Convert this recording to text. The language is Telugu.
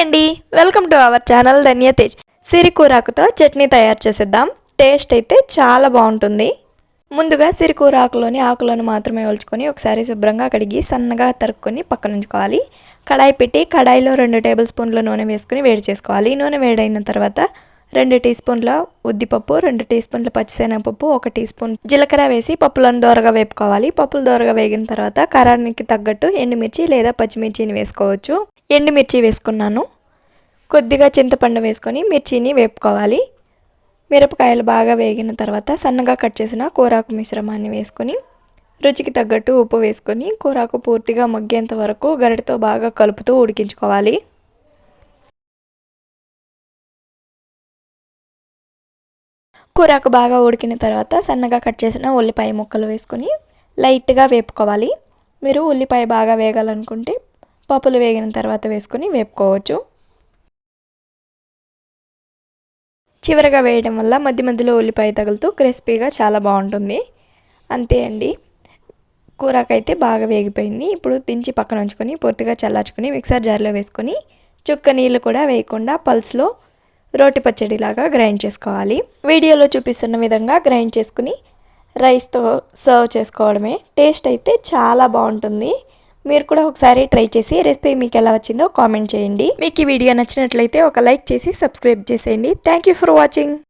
అండి. Welcome to our channel Dhanya Tej సిరికూరాకుతో chutney తయారు చేసేద్దాం. టేస్ట్ అయితే చాలా బాగుంటుంది. ముందుగా సిరికూరాకులోని ఆకులను మాత్రమే ఒలుచుకొని ఒకసారి శుభ్రంగా కడిగి సన్నగా తరుక్కొని పక్కన ఉంచుకోవాలి. కడాయి పెట్టి కడాయిలో రెండు టేబుల్ స్పూన్ల నూనె వేసుకుని వేడి చేసుకోవాలి. నూనె వేడైన తర్వాత రెండు టీ స్పూన్ల ఉద్దిపప్పు రెండు టీ స్పూన్ల పచ్చిశనగపప్పు ఒక టీ స్పూన్ జీలకర్ర వేసి పప్పులను దోరగా వేపుకోవాలి. పప్పులు దోరగా వేగిన తర్వాత కారానికి తగ్గట్టు ఎండుమిర్చి లేదా పచ్చిమిర్చిని వేసుకోవచ్చు. ఎండుమిర్చి వేసుకున్నాను. కొద్దిగా చింతపండు వేసుకొని మిర్చిని వేపుకోవాలి. మిరపకాయలు బాగా వేగిన తర్వాత సన్నగా కట్ చేసిన కూరాకు మిశ్రమాన్ని వేసుకొని రుచికి తగ్గట్టు ఉప్పు వేసుకొని కూరాకు పూర్తిగా మగ్గేంత వరకు గరిటతో బాగా కలుపుతూ ఉడికించుకోవాలి. కూరాకు బాగా ఉడికిన తర్వాత సన్నగా కట్ చేసిన ఉల్లిపాయ ముక్కలు వేసుకొని లైట్గా వేపుకోవాలి. మీరు ఉల్లిపాయ బాగా వేగాలనుకుంటే పప్పులు వేగిన తర్వాత వేసుకొని వేపుకోవచ్చు. చివరగా వేయడం వల్ల మధ్య మధ్యలో ఉల్లిపాయ తగులుతూ క్రిస్పీగా చాలా బాగుంటుంది. అంతే అండి. కూరకైతే బాగా వేగిపోయింది. ఇప్పుడు దించి పక్కన ఉంచుకొని పూర్తిగా చల్లార్చుకొని మిక్సర్ జార్లో వేసుకొని చుక్క నీళ్ళు కూడా వేయకుండా పల్స్లో రోటి పచ్చడిలాగా గ్రైండ్ చేసుకోవాలి. వీడియోలో చూపిస్తున్న విధంగా గ్రైండ్ చేసుకుని రైస్తో సర్వ్ చేసుకోవడమే. టేస్ట్ అయితే చాలా బాగుంటుంది. మీరు కూడా ఒకసారి ట్రై చేసి రెసిపీ మీకు ఎలా వచ్చిందో కామెంట్ చేయండి. మీకు ఈ వీడియో నచ్చినట్లయితే ఒక లైక్ చేసి సబ్స్క్రైబ్ చేసేయండి. Thank you for watching.